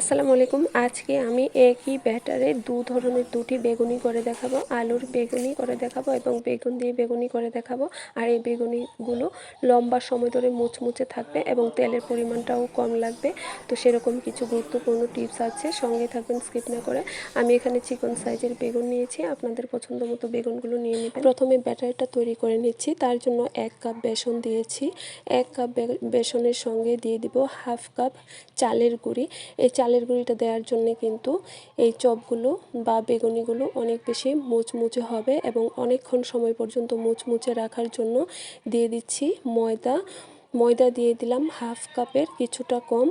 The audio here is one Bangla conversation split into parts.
আসসালামু আলাইকুম। আজকে আমি একই ব্যাটারে দু ধরনের দুটি বেগুনি করে দেখাবো। আলুর বেগুনি করে দেখাবো এবং বেগুন দিয়ে বেগুনি করে দেখাবো। আর এই বেগুনিগুলো লম্বা সময় ধরে মুচমুচে থাকবে এবং তেলের পরিমাণটাও কম লাগবে। তো সেরকম কিছু গুরুত্বপূর্ণ টিপস আছে, সঙ্গে থাকবেন, স্কিপ না করে। আমি এখানে চিকন সাইজের বেগুন নিয়েছি। আপনাদের পছন্দ মতো বেগুনগুলো নিয়ে নেবেন। প্রথমে ব্যাটারটা তৈরি করে নিচ্ছি। তার জন্য এক কাপ বেসন দিয়েছি। এক কাপ বেসনের সঙ্গে দিয়ে দিব হাফ কাপ চালের গুঁড়ি। এই চালের গুঁড়িটা দেওয়ার জন্য কিন্তু এই চপগুলো বা বেগুনিগুলো অনেক বেশি মুচমুচে হবে এবং অনেকক্ষণ সময় পর্যন্ত মুচমুচে রাখার জন্য দিয়ে দিচ্ছি ময়দা। ময়দা দিয়ে দিলাম হাফ কাপের কিছুটা কম।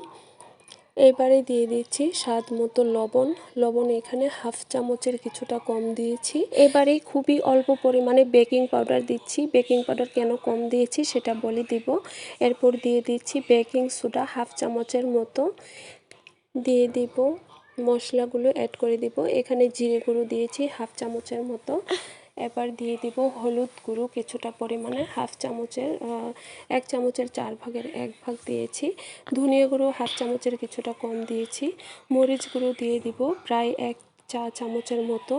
এবারে দিয়ে দিচ্ছি স্বাদ মতো লবণ। লবণ এখানে হাফ চামচের কিছুটা কম দিয়েছি। এবারে খুবই অল্প পরিমাণে বেকিং পাউডার দিচ্ছি। বেকিং পাউডার কেন কম দিয়েছি সেটা বলে দিব। এরপর দিয়ে দিচ্ছি বেকিং সোডা হাফ চামচের মতো। দিয়ে দিব। মশলাগুলো অ্যাড করে দিব। এখানে জিরে গুঁড়ো দিয়েছি হাফ চামচের মতো। এবার দিয়ে দিব হলুদ গুঁড়ো কিছুটা পরিমাণে, হাফ চামচের এক চামচের চার ভাগের এক ভাগ দিয়েছি। ধনিয়া গুঁড়ো হাফ চামচের কিছুটা কম দিয়েছি। মরিচ গুঁড়ো দিয়ে দিব প্রায় এক চা চামচের মতো।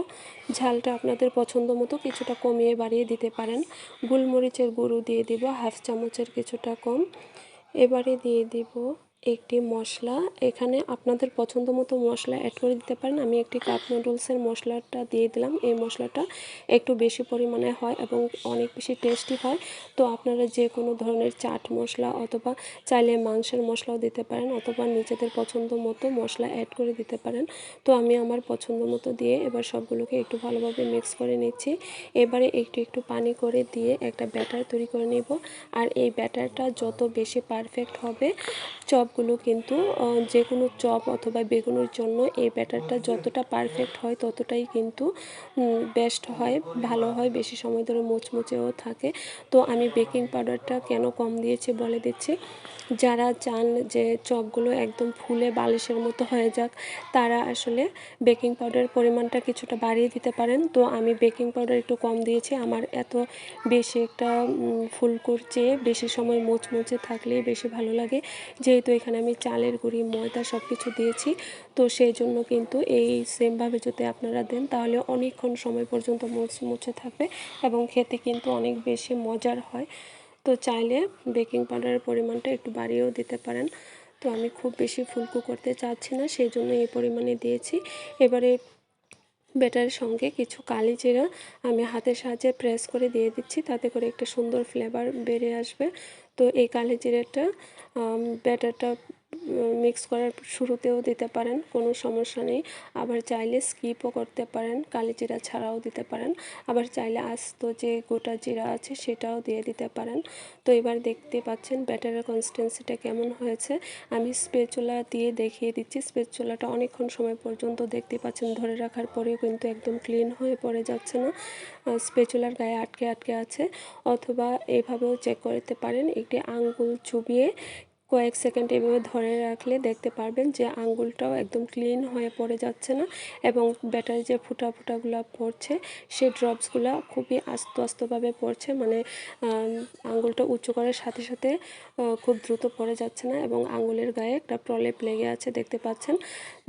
ঝালটা আপনাদের পছন্দ মতো কিছুটা কমিয়ে বাড়িয়ে দিতে পারেন। গোলমরিচের গুঁড়ো দিয়ে দিব হাফ চামচের কিছুটা কম। এবারে দিয়ে দিব একটি মশলা। এখানে আপনাদের পছন্দ মতো মশলা অ্যাড করে দিতে পারেন। আমি একটি কাপ নুডলসের মশলাটা দিয়ে দিলাম। এই মশলাটা একটু বেশি পরিমাণে হয় এবং অনেক বেশি টেস্টি হয়। তো আপনারা যে কোনো ধরনের চাট মশলা অথবা চাইলে মাংসের মশলাও দিতে পারেন অথবা নিজেদের পছন্দ মতো মশলা অ্যাড করে দিতে পারেন। তো আমি আমার পছন্দ মতো দিয়ে এবার সবগুলোকে একটু ভালোভাবে মিক্স করে নিচ্ছি। এবারে একটু একটু পানি করে দিয়ে একটা ব্যাটার তৈরি করে নেব। আর এই ব্যাটারটা যত বেশি পারফেক্ট হবে চপগুলো কিন্তু যে কোনো চপ অথবা বেগুনের জন্য এই ব্যাটারটা যতটা পারফেক্ট হয় ততটাই কিন্তু বেস্ট হয় ভালো হয় বেশি সময় ধরে মুচমুচেও থাকে। তো আমি বেকিং পাউডারটা কেন কম দিয়েছি বলে দিচ্ছি। যারা চান যে চপগুলো একদম ফুলে বালিশের মতো হয়ে যাক তারা আসলে বেকিং পাউডারের পরিমাণটা কিছুটা বাড়িয়ে দিতে পারেন। তো আমি বেকিং পাউডার একটু কম দিয়েছি। আমার এত বেশি একটা উম, ফুলকোর চেয়ে বেশি সময় মুচমুচে থাকলেই বেশি ভালো লাগে। যেহেতু এখানে আমি চালের গুঁড়ি, ময়দা সব কিছু দিয়েছি। তো সেই জন্য কিন্তু এই সেমভাবে যদি আপনারা দেন, তাহলে অনেকক্ষণ সময় পর্যন্ত মুচমুচে থাকবে এবং খেতে কিন্তু অনেক বেশি মজার হয়। তো চাইলে বেকিং পাউডারের পরিমাণটা একটু বাড়িয়েও দিতে পারেন। তো আমি খুব বেশি ফুলকু করতে চাচ্ছি না, সেই জন্য এই পরিমাণে দিয়েছি। এবারে ব্যাটারের সঙ্গে কিছু কালি জিরা আমি হাতের সাহায্যে প্রেস করে দিয়ে দিচ্ছি, তাতে করে একটা সুন্দর ফ্লেভার বেড়ে আসবে। তো এই কালি জিরাটা আম, ব্যাটারটা মিক্স করার শুরুতেও দিতে পারেন, কোনো সমস্যা নেই। আবার চাইলে স্কিপও করতে পারেন, কালি জিরা ছাড়াও দিতে পারেন। আবার চাইলে আস্ত যে গোটা জিরা আছে সেটাও দিয়ে দিতে পারেন। তো এবার দেখতে পাচ্ছেন ব্যাটারের কনসিস্টেন্সিটা কেমন হয়েছে। আমি স্পেচুলা দিয়ে দেখিয়ে দিচ্ছি। স্পেচুলাটা অনেকক্ষণ সময় পর্যন্ত দেখতে পাচ্ছেন, ধরে রাখার পরেও কিন্তু একদম ক্লিন হয়ে পড়ে যাচ্ছে না। স্পেচুলার গায়ে আটকে আটকে আছে। অথবা এভাবেও চেক করতে পারেন। একটি আঙ্গুল চুবিয়ে কয়েক সেকেন্ড এভাবে ধরে রাখলে দেখতে পারবেন যে আঙ্গুলটাও একদম ক্লিন হয়ে পড়ে যাচ্ছে না এবং ব্যাটারি যে ফুটা ফুটাগুলো পড়ছে সেই ড্রপসগুলো খুবই আস্ত আস্তভাবে পড়ছে। মানে আঙ্গুলটা উঁচু করার সাথে সাথে খুব দ্রুত পড়ে যাচ্ছে না এবং আঙ্গুলের গায়ে একটা প্রলেপ লেগে আছে, দেখতে পাচ্ছেন।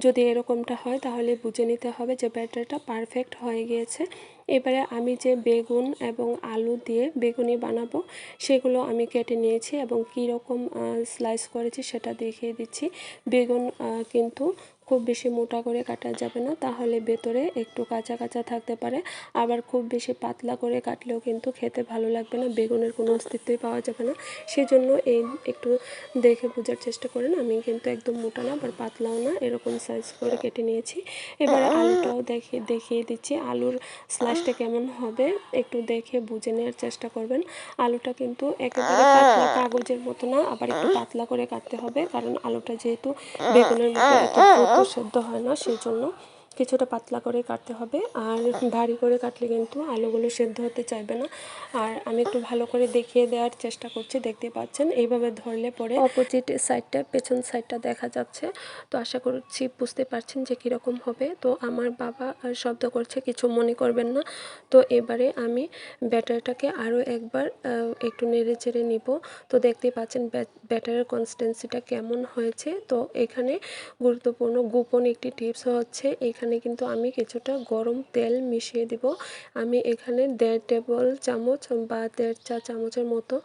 যদি এরকমটা হয়, তাহলে বুঝে নিতে হবে যে ব্যাটারটা পারফেক্ট হয়ে গিয়েছে। এবারে আমি যে বেগুন এবং আলু দিয়ে বেগুনি বানাবো, সেগুলো আমি কেটে নিয়েছি এবং কীরকম স্লাইস করেছি সেটা দেখিয়ে দিচ্ছি। বেগুন কিন্তু খুব বেশি মোটা করে কাটা যাবে না, তাহলে ভেতরে একটু কাঁচা কাঁচা থাকতে পারে। আবার খুব বেশি পাতলা করে কাটলেও কিন্তু খেতে ভালো লাগবে না, বেগুনের কোনো অস্তিত্বই পাওয়া যাবে না। সেজন্য এই একটু দেখে বোঝার চেষ্টা করেন, আমি কিন্তু একদম মোটা না, আবার পাতলাও না, এরকম সাইজ করে কেটে নিয়েছি। এবারে আলুটাও দেখিয়ে দেখিয়ে দিচ্ছি, আলুর স্লাইসটা কেমন হবে, একটু দেখে বুঝে নেওয়ার চেষ্টা করবেন। আলুটা কিন্তু একেবারে পাতলা কাগজের মতো না, আবার একটু পাতলা করে কাটতে হবে, কারণ আলুটা যেহেতু বেগুনের মতো সেদ্ধ হয় না সেই জন্য কিছুটা পাতলা করে কাটতে হবে। আর ভারী করে কাটলে কিন্তু আলুগুলো সেদ্ধ হতে চাইবে না। আর আমি একটু ভালো করে দেখিয়ে দেওয়ার চেষ্টা করছি, দেখতে পাচ্ছেন। এইভাবে ধরলে পরে অপোজিট সাইডটা পেছন সাইডটা দেখা যাচ্ছে। তো আশা করছি বুঝতে পারছেন যে কীরকম হবে। তো আমার বাবা শব্দ করছে, কিছু মনে করবেন না। তো এবারে আমি ব্যাটারটাকে আরও একবার একটু নেড়ে চেড়ে নিব। তো দেখতে পাচ্ছেন ব্যাট- ব্যাটারের কনসিস্টেন্সিটা কেমন হয়েছে। তো এখানে গুরুত্বপূর্ণ গোপন একটি টিপস হচ্ছে, এখানে কিন্তু আমি কিছুটা গরম তেল মিশিয়ে দিব। আমি এখানে দেড় টেবল চামচ বা দেড় চা চামচের মতো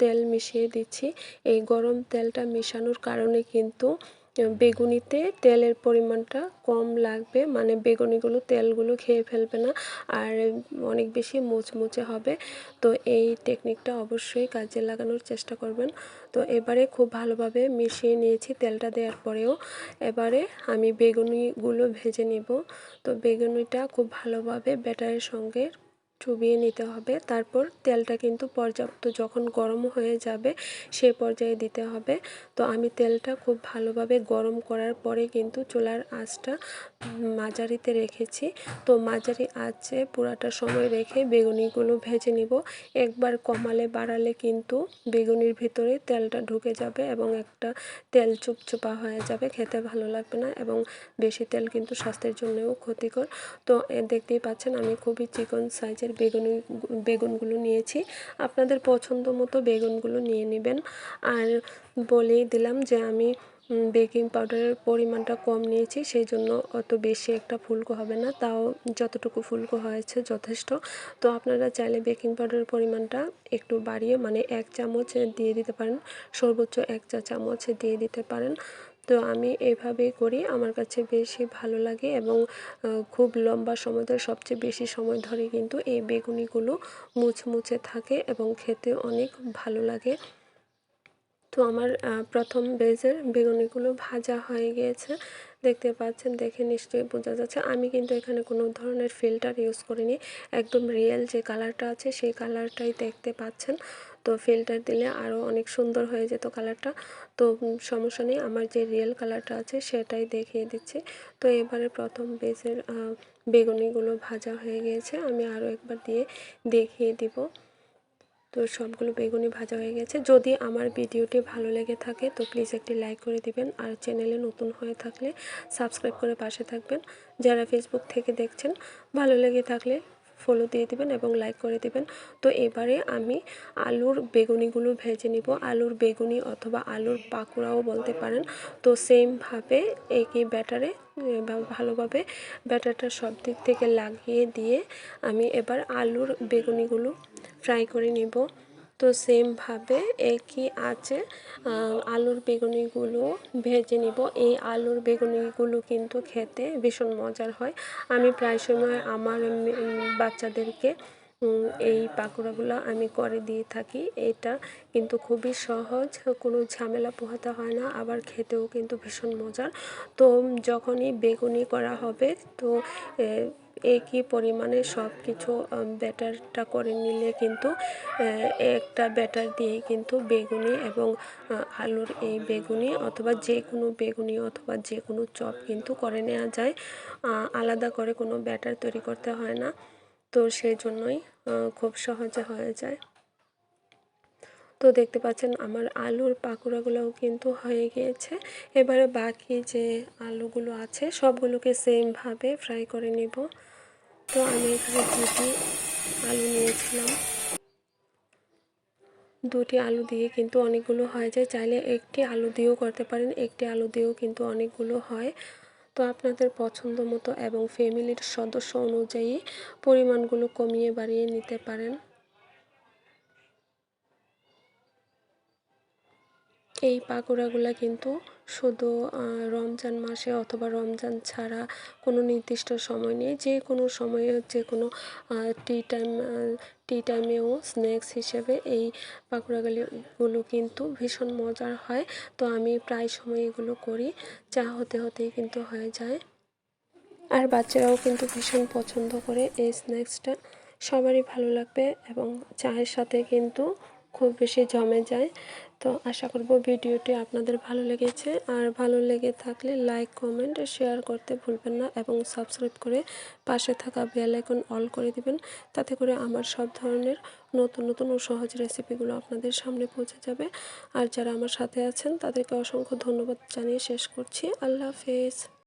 তেল মিশিয়ে দিচ্ছি। এই গরম তেলটা মেশানোর কারণে কিন্তু বেগুনিতে তেলের পরিমাণটা কম লাগবে। মানে বেগুনিগুলো, তেলগুলো খেয়ে ফেলবে না। আর অনেক বেশি মুচমুচে হবে। তো এই টেকনিকটা অবশ্যই কাজে লাগানোর চেষ্টা করবেন। তো এবারে খুব ভালোভাবে মিশিয়ে নিয়েছি তেলটা দেওয়ার পরেও। এবারে আমি বেগুনিগুলো ভেজে নিব। তো বেগুনিটা খুব ভালোভাবে ব্যাটারের সঙ্গে চুবিয়ে নিতে হবে। তারপর তেলটা কিন্তু পর্যাপ্ত যখন গরম হয়ে যাবে সেই পর্যায়ে দিতে হবে। তো আমি তেলটা খুব ভালোভাবে গরম করার পরে কিন্তু চুলার আঁচটা মাঝারিতে রেখেছি। তো মাঝারি আঁচে পুরাটা সময় রেখে বেগুনিগুলো ভেজে নিব। একবার কমালে বাড়ালে কিন্তু বেগুনির ভিতরে তেলটা ঢুকে যাবে এবং একটা তেল চুপচুপা হয়ে যাবে, খেতে ভালো লাগবে না এবং বেশি তেল কিন্তু স্বাস্থ্যের জন্যও ক্ষতিকর। তো দেখতেই পাচ্ছেন আমি খুবই চিকন সাইজের বেগুনি, বেগুনগুলো নিয়েছি। আপনাদের পছন্দ মতো বেগুনগুলো নিয়ে নেবেন। আর বলেই দিলাম যে আমি বেকিং পাউডারের পরিমাণটা কম নিয়েছি সেই জন্য অত বেশি একটা ফুলকো হবে না। তাও যতটুকু ফুলকো হয়েছে যথেষ্ট। তো আপনারা চাইলে বেকিং পাউডারের পরিমাণটা একটু বাড়িয়ে মানে এক চামচ দিয়ে দিতে পারেন, সর্বোচ্চ এক চা চামচ দিয়ে দিতে পারেন। তো আমি এভাবেই করি। আমার কাছে বেশি ভালো লাগে এবং খুব লম্বা সময় ধরে, সবচেয়ে বেশি সময় ধরে কিন্তু এই বেগুনিগুলো মুচমুচে থাকে এবং খেতে অনেক ভালো লাগে। তো আমার প্রথম বেজের বেগুনিগুলো ভাজা হয়ে গিয়েছে। দেখতে পাচ্ছেন, দেখে নিশ্চয়ই বোঝা যাচ্ছে। আমি কিন্তু এখানে কোনো ধরনের ফিল্টার ইউজ করিনি। একদম রিয়েল যে কালারটা আছে, সেই কালারটাই দেখতে পাচ্ছেন। তো ফিল্টার দিলে আরও অনেক সুন্দর হয়ে যেত কালারটা তো সমস্যা নেই আমার যে রিয়েল কালারটা আছে সেটাই দেখিয়ে দিচ্ছি। তো এবারে প্রথম আহ, বেগুনিগুলো ভাজা হয়ে গিয়েছে আমি আরও একবার দিয়ে দেখিয়ে দিব। তো সবগুলো বেগুনি ভাজা হয়ে গেছে। যদি আমার ভিডিওটি ভালো লেগে থাকে তো প্লিজ একটি লাইক করে দিবেন। আর চ্যানেলে নতুন হয়ে থাকলে সাবস্ক্রাইব করে পাশে থাকবেন। যারা ফেসবুক থেকে দেখছেন ভালো লেগে থাকলে ফলো দিয়ে দিবেন এবং লাইক করে দিবেন। তো এবারে আমি আলুর বেগুনিগুলো ভেজে নিব। আলুর বেগুনি অথবা আলুর পাকোড়াও বলতে পারেন। তো সেমভাবে একই ব্যাটারে ভালোভাবে ব্যাটারটা সব দিক থেকে লাগিয়ে দিয়ে আমি এবার আলুর বেগুনিগুলো ফ্রাই করে নিব। তো সেমভাবে একই আছে আলুর বেগুনিগুলো ভেজে নিব। এই আলুর বেগুনিগুলো কিন্তু খেতে ভীষণ মজার হয়। আমি প্রায় সময় আমার বাচ্চাদেরকে এই পাকোড়াগুলো আমি করে দিয়ে থাকি। এটা কিন্তু খুবই সহজ, কোনো ঝামেলা পোহাতে হয় না, আবার খেতেও কিন্তু ভীষণ মজার। তো যখনই বেগুনি করা হবে, তো একই পরিমাণে সব কিছু ব্যাটারটা করে নিলে কিন্তু একটা ব্যাটার দিয়ে কিন্তু বেগুনি এবং আলুর এই বেগুনি অথবা যে কোনো বেগুনি অথবা যে কোনো চপ কিন্তু করে নেওয়া যায়। আলাদা করে কোনো ব্যাটার তৈরি করতে হয় না। তো সেই জন্যই খুব সহজে হয়ে যায়। তো দেখতে পাচ্ছেন আমার আলুর পাকোড়াগুলোও কিন্তু হয়ে গিয়েছে। এবারে বাকি যে আলুগুলো আছে, সবগুলোকে সেমভাবে ফ্রাই করে নেব। তো আমি এখানে দুটি আলু নিয়েছিলাম। দুটি আলু দিয়ে কিন্তু অনেকগুলো হয়ে যায়। চাইলে একটি আলু দিয়েও করতে পারেন, একটি আলু দিয়েও কিন্তু অনেকগুলো হয়। তো আপনাদের পছন্দ মতো এবং ফ্যামিলির সদস্য অনুযায়ী পরিমাণগুলো কমিয়ে বাড়িয়ে নিতে পারেন। এই পাকোড়াগুলো কিন্তু শুধু রমজান মাসে অথবা রমজান ছাড়া কোনো নির্দিষ্ট সময় নেই। যে কোনো সময়ে যে কোনো টি টাইম টি টাইমেও স্ন্যাক্স হিসেবে এই পাকোড়াগুলো কিন্তু ভীষণ মজার হয়। তো আমি প্রায় সময় এগুলো করি চা হতে হতেই কিন্তু হয়ে যায়। আর বাচ্চারাও কিন্তু ভীষণ পছন্দ করে এই স্ন্যাক্সটা সবারই ভালো লাগবে এবং চায়ের সাথে কিন্তু খুব বেশি জমে যায়। তো আশা করব ভিডিওটি আপনাদের ভালো লেগেছে। আর ভালো লেগে থাকলে লাইক কমেন্ট শেয়ার করতে ভুলবেন না এবং সাবস্ক্রাইব করে পাশে থাকা বেল আইকন অল করে দিবেন। তাতে করে আমার সব ধরনের নতুন নতুন ও সহজ রেসিপিগুলো আপনাদের সামনে পৌঁছে যাবে। আর যারা আমার সাথে আছেন, তাদেরকে অসংখ্য ধন্যবাদ জানিয়ে শেষ করছি। আল্লাহ হাফেজ।